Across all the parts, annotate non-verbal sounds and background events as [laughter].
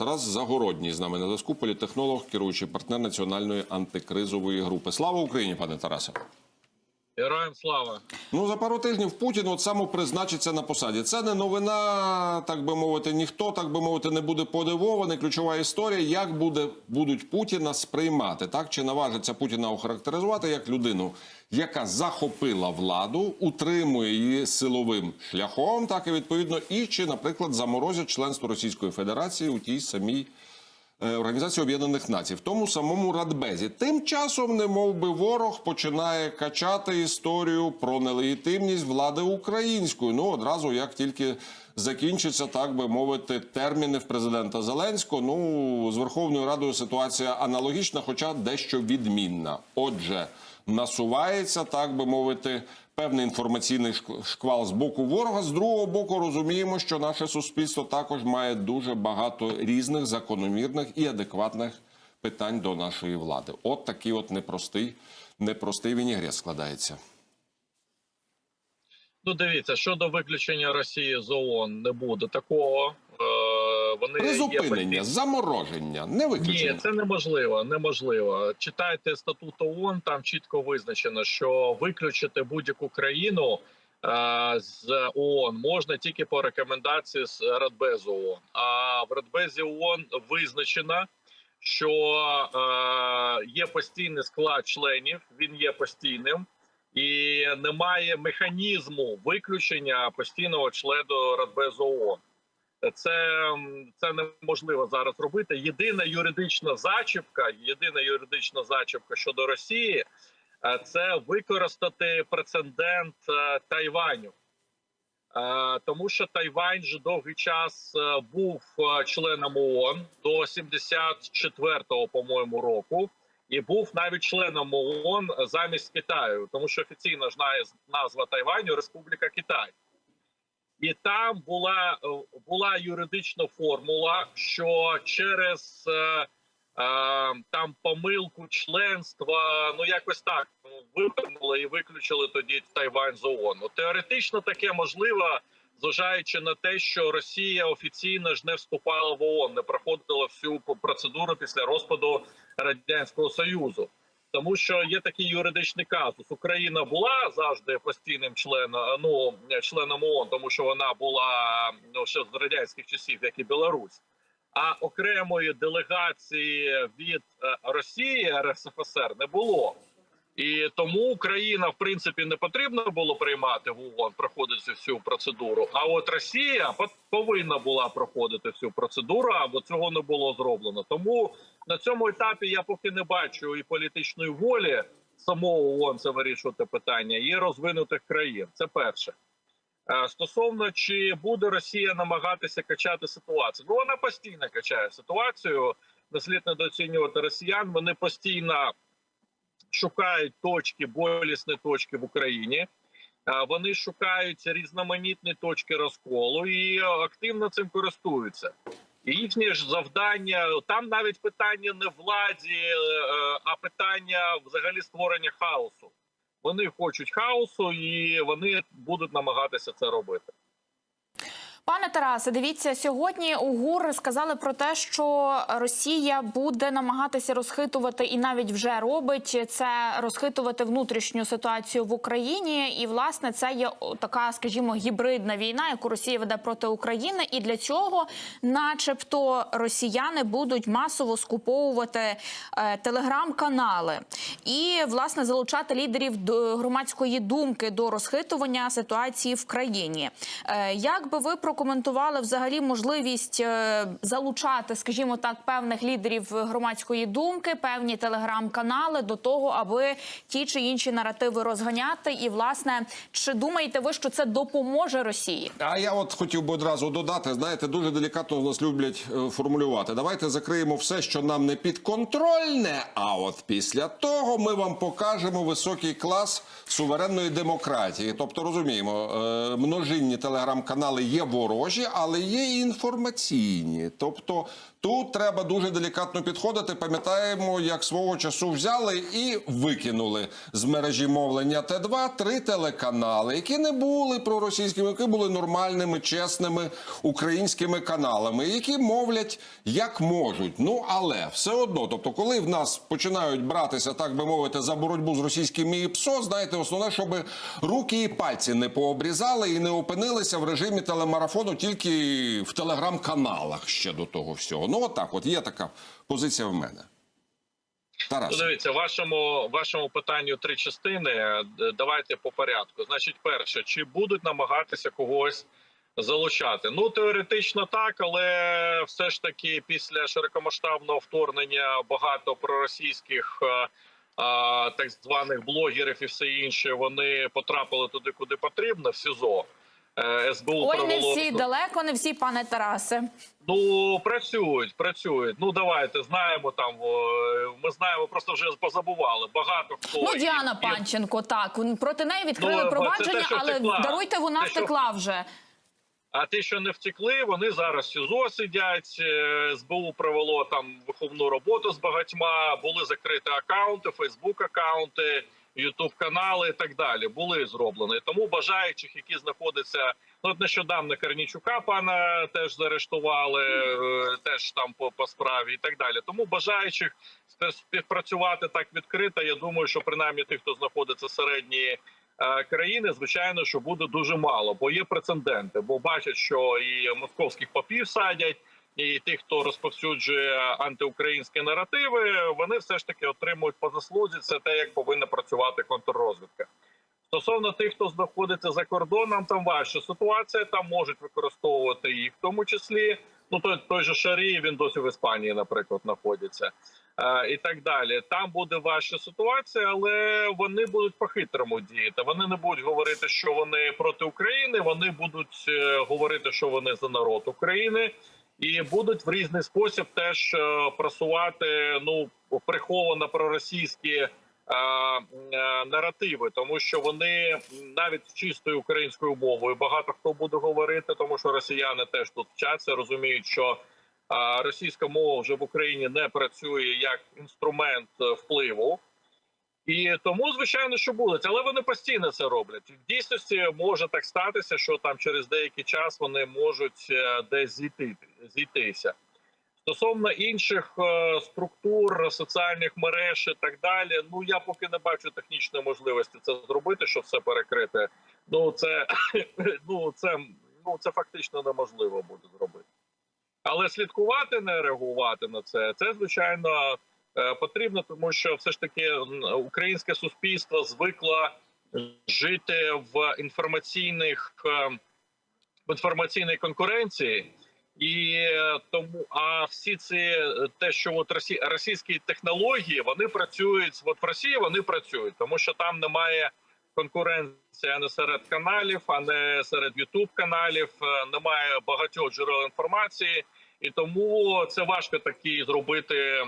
Тарас Загородній з нами на зв'язку, політехнолог, керуючий партнер національної антикризової групи. Слава Україні, пане Тарасе. Героям слава. Ну за пару тижнів Путін от самопризначиться на посаді. Це не новина, так би мовити. Ніхто так би мовити не буде подивований. Ключова історія, як буде будуть Путіна сприймати, так чи наважиться Путіна охарактеризувати як людину, яка захопила владу, утримує її силовим шляхом, так і відповідно, і чи, наприклад, заморозять членство Російської Федерації у тій самій. Е, Організації Об'єднаних Націй в тому самому Радбезі. Тим часом, не би, ворог починає качати історію про нелегітимність влади української. Ну одразу як тільки закінчиться, так би мовити, терміни в президента Зеленського. Ну з Верховною Радою ситуація аналогічна, хоча дещо відмінна. Отже, насувається, так би мовити, певний інформаційний шквал з боку ворога. З другого боку, розуміємо, що наше суспільство також має дуже багато різних закономірних і адекватних питань до нашої влади. От такий от непростий, непростий вінігрет складається. Ну, дивіться, щодо виключення Росії з ООН не буде такого. Вони Призупинення, постійно- замороження, не Ні, виключення. це неможливо. Неможливо. Читайте статут ООН, там чітко визначено, що виключити будь-яку країну е, з ООН можна тільки по рекомендації з Радбезу ООН. А в Радбезі ООН визначено, що е, є постійний склад членів, він є постійним. І немає механізму виключення постійного члену Радбезу ООН. Це, це неможливо зараз робити. Єдина юридична зачіпка, єдина юридична зачіпка щодо Росії е, це використати прецедент е, Тайваню. Е, Тому що Тайвань вже довгий час був членом ООН до 74-го, по-моєму, року, і був навіть членом ООН замість Китаю, тому що офіційно ж назва Тайваню Республіка Китай. І там була, е, була юридична формула, що через е, е, там помилку членства, ну якось так ну, вивернули і виключили тоді Тайвань з ООН. Ну, Теоретично таке можливо, зважаючи на те, що Росія офіційно ж не вступала в ООН, не проходила всю процедуру після розпаду радянського союзу. Тому що є такий юридичний казус. Україна була завжди постійним членом, ну членом ООН, тому що вона була ну ще з радянських часів, як і Білорусь. А окремої делегації від е, Росії РСФСР не було. І тому Україна, в принципі, не потрібно було приймати в ООН, проходити всю процедуру. А от Росія по- повинна була проходити всю процедуру, або цього не було зроблено. Тому на цьому етапі я поки не бачу і політичної волі самого ООН це вирішувати питання, і розвинутих країн. Це перше. Е, Стосовно чи буде Росія намагатися качати ситуацію, ну вона постійно качає ситуацію. Не слід недооцінювати росіян. Вони постійно шукають точки, болісні точки в Україні. Вони шукають різноманітні точки розколу і е, активно цим користуються. І їхнє ж завдання там навіть питання не владі, е, е, а питання взагалі створення хаосу. Вони хочуть хаосу, і вони будуть намагатися це робити. Пане Тарасе, дивіться, сьогодні у ГУР сказали про те, що Росія буде намагатися розхитувати і навіть вже робить це розхитувати внутрішню ситуацію в Україні. І власне це є така, скажімо, гібридна війна, яку Росія веде проти України. І для цього, начебто, росіяни будуть масово скуповувати е, телеграм-канали і власне залучати лідерів до громадської думки до розхитування ситуації в країні. Е, як би ви прокоментували взагалі можливість е, залучати, скажімо так, певних лідерів громадської думки, певні телеграм-канали до того, аби ті чи інші наративи розганяти? І власне, чи думаєте ви, що це допоможе Росії? А я от хотів би одразу додати, знаєте, дуже делікатно у нас люблять е, формулювати. Давайте закриємо все, що нам не підконтрольне. А от після того ми вам покажемо високий клас суверенної демократії. Тобто розуміємо, е, множинні телеграм-канали є ворогом ворожі, але є і інформаційні. Тобто тут треба дуже делікатно підходити. Пам'ятаємо, як свого часу взяли і викинули з мережі мовлення Т2 три телеканали, які не були проросійськими, які були нормальними, чесними українськими каналами, які мовлять як можуть. Ну але все одно, тобто, коли в нас починають братися, так би мовити, за боротьбу з російським ІПСО, знаєте, основне, щоб руки і пальці не пообрізали і не опинилися в режимі телемарафону тільки в телеграм-каналах ще до того всього. Ну, отак, от є така позиція в мене. Тарас. Ну, дивіться, вашому вашому питанню три частини. Е, Давайте по порядку. Значить, перше, чи будуть намагатися когось залучати? Ну теоретично так, але все ж таки після широкомасштабного вторгнення багато проросійських. е, а, так званих блогерів і все інше вони потрапили туди, куди потрібно, в СІЗО. Е, СБУ Ой, не всі далеко, не всі, пане Тарасе. Ну працюють, працюють. Ну давайте знаємо там. Ми знаємо, просто вже позабували. Багато хто Ну, Діана і- Панченко, так проти неї відкрили Ну, провадження, те, але втекла. даруйте, вона Те, що- втекла вже. А ті, що не втекли, вони зараз в СІЗО сидять. Е, СБУ провело там виховну роботу з багатьма. Були закриті акаунти, Фейсбук акаунти, Ютуб канали і так далі. Були зроблені. Тому бажаючих, які знаходяться ну от нещодавно Корнічука пана теж заарештували, е, теж там по, по справі і так далі. Тому бажаючих спів- співпрацювати так відкрито. Я думаю, що принаймні тих, хто знаходиться середньої е, країни, звичайно, що буде дуже мало, бо є прецеденти. Бо бачать, що і московських попів садять, і тих, хто розповсюджує антиукраїнські наративи, вони все ж таки отримують по заслузі. Це те, як повинна працювати контррозвідка. Стосовно тих, хто знаходиться за кордоном, там важча ситуація. Там можуть використовувати їх, в тому числі. Ну той, той же Шарій, він досі в Іспанії, наприклад, знаходиться. Е, і так далі. Там буде важча ситуація, але вони будуть по-хитрому діяти. Вони не будуть говорити, що вони проти України. Вони будуть е, говорити, що вони за народ України, і будуть в різний спосіб теж е, просувати ну приховано проросійські. е, е, Наративи, тому що вони навіть чистою українською мовою багато хто буде говорити, тому що росіяни теж тут вчаться, розуміють, що російська мова вже в Україні не працює як інструмент впливу. І тому, звичайно, що будуть, але вони постійно це роблять. В дійсності може так статися, що там через деякий час вони можуть е, десь зійти, зійтися. Стосовно інших е, структур, соціальних мереж і так далі, ну я поки не бачу технічної можливості це зробити, щоб все перекрити. Ну це [coughs] ну це ну це фактично неможливо буде зробити. Але слідкувати, не реагувати на це, це звичайно потрібно, тому що все ж таки українське суспільство звикло жити в інформаційних е, в інформаційній конкуренції. І е, тому, а всі ці е, те, що от росі, російські технології вони працюють от в Росії, вони працюють, тому що там немає конкуренції не серед каналів, а не серед Ютуб каналів. е, Немає багатьох джерел інформації, і тому це важко такі зробити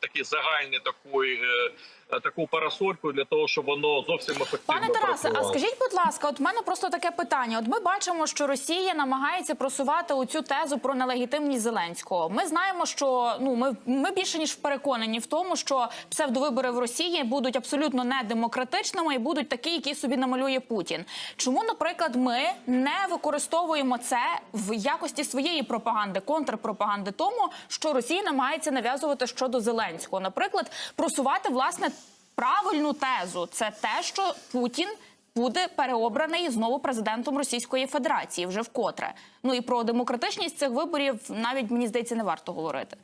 такі загальні таку, е, таку парасольку для того, щоб воно зовсім ефективно Пане Тарасе, а скажіть, будь ласка, от в мене просто таке питання. От ми бачимо, що Росія намагається просувати оцю тезу про нелегітимність Зеленського. Ми знаємо, що ну ми, ми більше ніж переконані в тому, що псевдовибори в Росії будуть абсолютно недемократичними і будуть такі, які собі намалює Путін. Чому, наприклад, ми не використовуємо це в якості своєї пропаганди, контрпропаганди, тому що Росія намагається нав'язувати щодо Зеленського, наприклад, просувати власне правильну тезу це те, що Путін буде переобраний знову президентом Російської Федерації вже вкотре. Ну і про демократичність цих виборів навіть мені здається не варто говорити.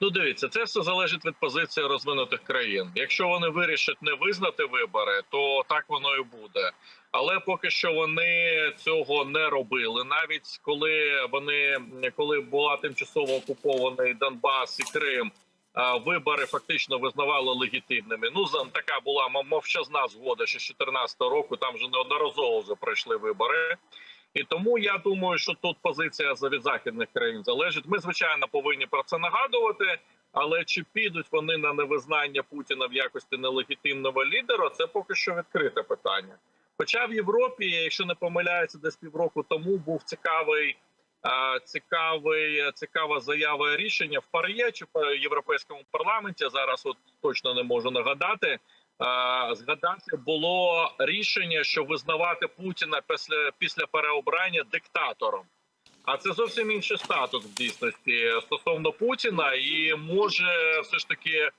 Ну, дивіться, це все залежить від позиції розвинутих країн. Якщо вони вирішать не визнати вибори, то так воно і буде. Але поки що вони цього не робили. Навіть коли вони коли була тимчасово окупований Донбас і Крим, вибори фактично визнавали легітимними. Ну така була мов- мовчазна згода ще з 2014 року. Там вже неодноразово вже пройшли вибори. І тому я думаю, що тут позиція від західних країн залежить. Ми звичайно повинні про це нагадувати. Але чи підуть вони на невизнання Путіна в якості нелегітимного лідера? Це поки що відкрите питання. Хоча в Європі, якщо не помиляюся, десь півроку тому був цікавий, е, цікавий, цікава заява рішення в ПАРЄ чи в європейському парламенті. Зараз от точно не можу нагадати. Е, Згадати було рішення, що визнавати Путіна після після переобрання диктатором. А це зовсім інший статус в дійсності стосовно Путіна, і може все ж таки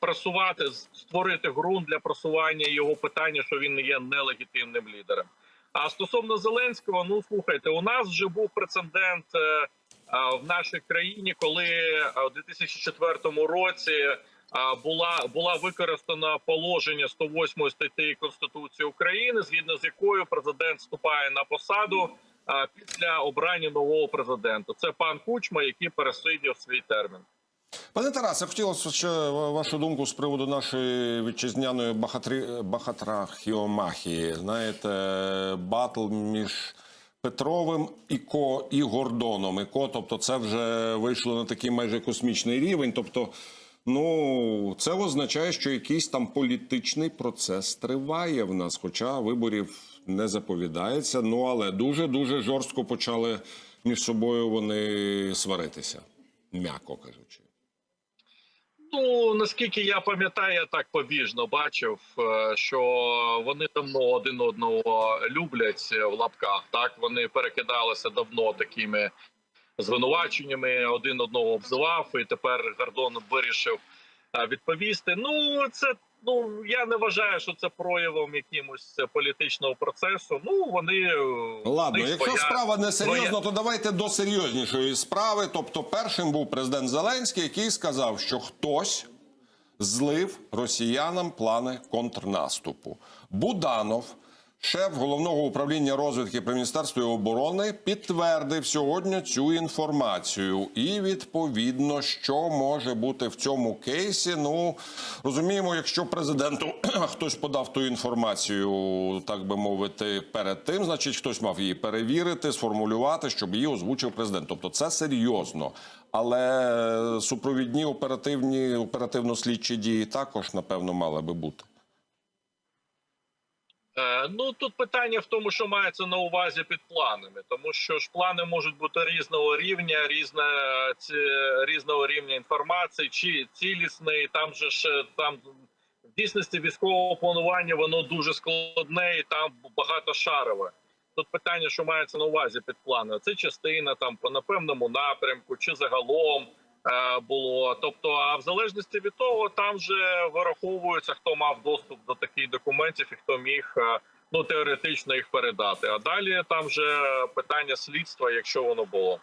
просувати створити ґрунт для просування його питання, що він не є нелегітимним лідером. А стосовно Зеленського, ну слухайте, у нас вже був прецедент е, е, в нашій країні, коли е, у 2004 році е, була була використана положення 108 статті Конституції України, згідно з якою президент вступає на посаду після обрання нового президента. Це пан Кучма, який пересидів свій термін. Пане Тарасе, хотілося ще вашу думку з приводу нашої вітчизняної бахатрі... бахатрахіомахії. Знаєте, батл між Петровим і Ко і Гордоном. І Ко, тобто, це вже вийшло на такий майже космічний рівень. Тобто, ну це означає, що якийсь там політичний процес триває в нас, хоча виборів не заповідається. Ну але дуже дуже жорстко почали між собою вони сваритися, м'яко кажучи. Ну наскільки я пам'ятаю, я так побіжно бачив, е, що вони давно один одного люблять е, в лапках. Так вони перекидалися давно такими звинуваченнями, один одного обзивав, і тепер Гордон вирішив е, відповісти. Ну це ну я не вважаю, що це проявом якимось політичного процесу. Ну вони е, Ладно, якщо своя- справа не серйозна, то давайте до серйознішої справи. Тобто, першим був президент Зеленський, який сказав, що хтось злив росіянам плани контрнаступу. Буданов, шеф головного управління розвідки при міністерстві оборони, підтвердив сьогодні цю інформацію. І відповідно, що може бути в цьому кейсі. Ну розуміємо, якщо президенту [clears throat] хтось подав ту інформацію, так би мовити, перед тим, значить хтось мав її перевірити, сформулювати, щоб її озвучив президент. Тобто це серйозно. Але супровідні оперативні оперативно-слідчі дії також напевно мали би бути. Е, Ну тут питання в тому, що мається на увазі під планами, тому що ж плани можуть бути різного рівня, різне ці, різного рівня інформації, чи цілісний. Там же ж там в дійсності військового планування воно дуже складне і там багато шарове. Тут питання, що мається на увазі під плани. Це частина там по на певному напрямку, чи загалом було. Тобто, а в залежності від того, там вже вираховується, хто мав доступ до таких документів і хто міг е, ну теоретично їх передати. А далі там вже питання слідства, якщо воно було.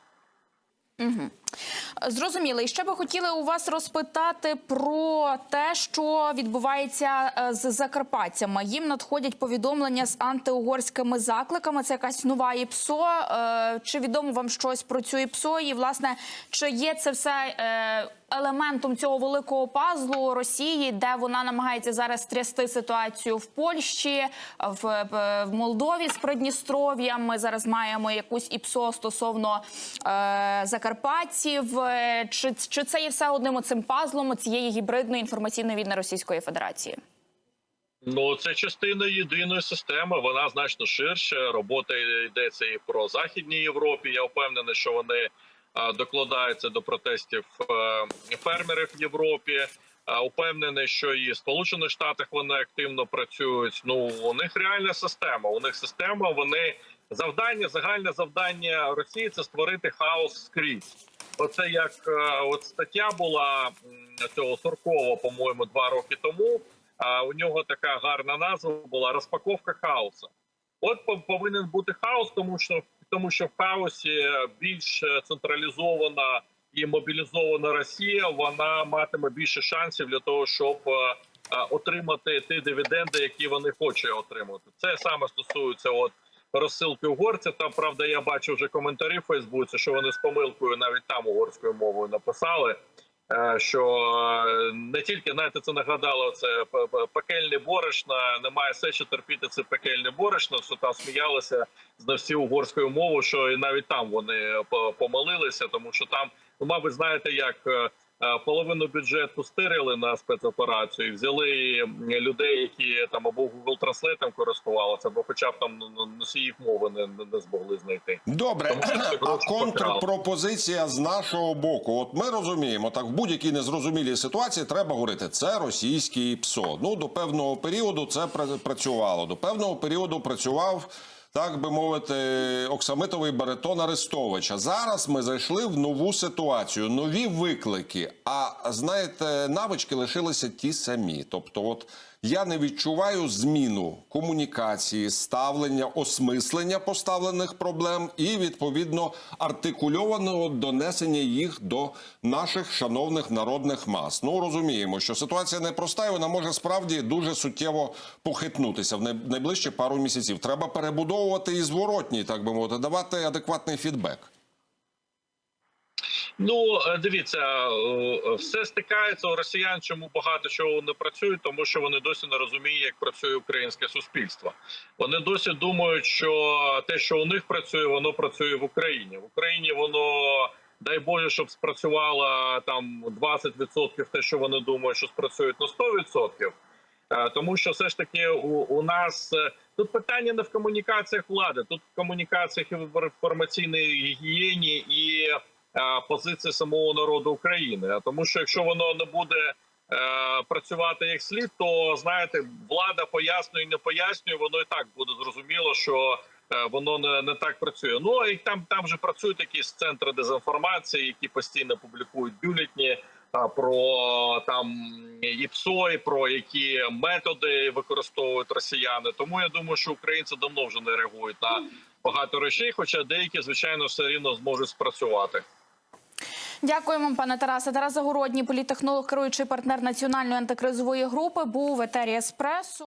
Зрозуміло. І ще би хотіли у вас розпитати про те, що відбувається е, з закарпатцями. Їм надходять повідомлення з антиугорськими закликами. Це якась нова ІПСО. Е, Чи відомо вам щось про цю ІПСО? І власне, чи є це все е, елементом цього великого пазлу Росії, де вона намагається зараз трясти ситуацію в Польщі, в, в Молдові з Придністров'ям? Ми зараз маємо якусь ІПСО стосовно е, закарпатців. Е, Чи, чи це є все одним оцим пазлом цієї гібридної інформаційної війни Російської Федерації? Ну, це частина єдиної системи. Вона значно ширше. Робота йдеться і про західній Європі. Я впевнений, що вони докладаються до протестів е, фермерів в Європі. Упевнений, що і в Сполучених Штатах вони активно працюють. Ну у них реальна система. У них система. Вони завдання, загальне завдання Росії це створити хаос скрізь. Оце як е, от стаття була цього Суркова, по-моєму, два роки тому. А у нього така гарна назва була розпаковка хаосу. От по- повинен бути хаос, тому що тому що в хаосі більш централізована і мобілізована Росія, вона матиме більше шансів для того, щоб е, е, отримати ті дивіденди, які вони хочуть отримати. Це саме стосується от розсилки угорців. Там правда, я бачу вже коментарі в Фейсбуці, що вони з помилкою навіть там угорською мовою написали. е, Що е, не тільки знаєте, це нагадало це пекельне борошно, немає сечі терпіти це пекельне борошно. Що там сміялися з всі угорською мовою, що і навіть там вони по- помилилися, тому що там, ну мабуть, знаєте, як е, е, половину бюджету стирили на спецоперацію, взяли людей, які там або Google Translate користувалися, або хоча б там ну, носіїв мови не, не, змогли знайти. Добре, Тому а контрпропозиція з нашого боку. От ми розуміємо, так в будь-якій незрозумілій ситуації треба говорити, це російський ПСО. Ну до певного періоду це працювало. До певного періоду працював. Так би мовити, оксамитовий баритон Арестовича. Зараз ми зайшли в нову ситуацію, нові виклики. А знаєте, навички лишилися ті самі. Тобто, от я не відчуваю зміну комунікації, ставлення, осмислення поставлених проблем і відповідно артикульованого донесення їх до наших шановних народних мас. Ну розуміємо, що ситуація непроста, і вона може справді дуже суттєво похитнутися в най- найближчі пару місяців. Треба перебудовувати і зворотній, так би мовити, давати адекватний фідбек. Ну е, дивіться, е, все стикається у росіян. Чому багато чого не працює, тому що вони досі не розуміють, як працює українське суспільство. Вони досі думають, що те, що у них працює, воно працює в Україні. В Україні воно дай Боже, щоб спрацювало там 20% те, що вони думають, що спрацюють на 100%. Е, Тому що все ж таки у, у нас тут питання не в комунікаціях влади, тут в комунікаціях в інформаційній гігієні і е, позиції самого народу України. А Тому що якщо воно не буде е, працювати як слід, то знаєте, влада пояснює, не пояснює, воно і так буде зрозуміло, що е, воно не, не так працює. Ну і там там же працюють якісь центри дезінформації, які постійно публікують бюлетні про там і ПСО, і про які методи використовують росіяни. Тому я думаю, що українці давно вже не реагують на багато речей, хоча деякі, звичайно, все рівно зможуть спрацювати. Дякуємо, пане Тарасе. Тарас Загородній, політтехнолог, керуючий партнер національної антикризової групи, був в етері Еспресо.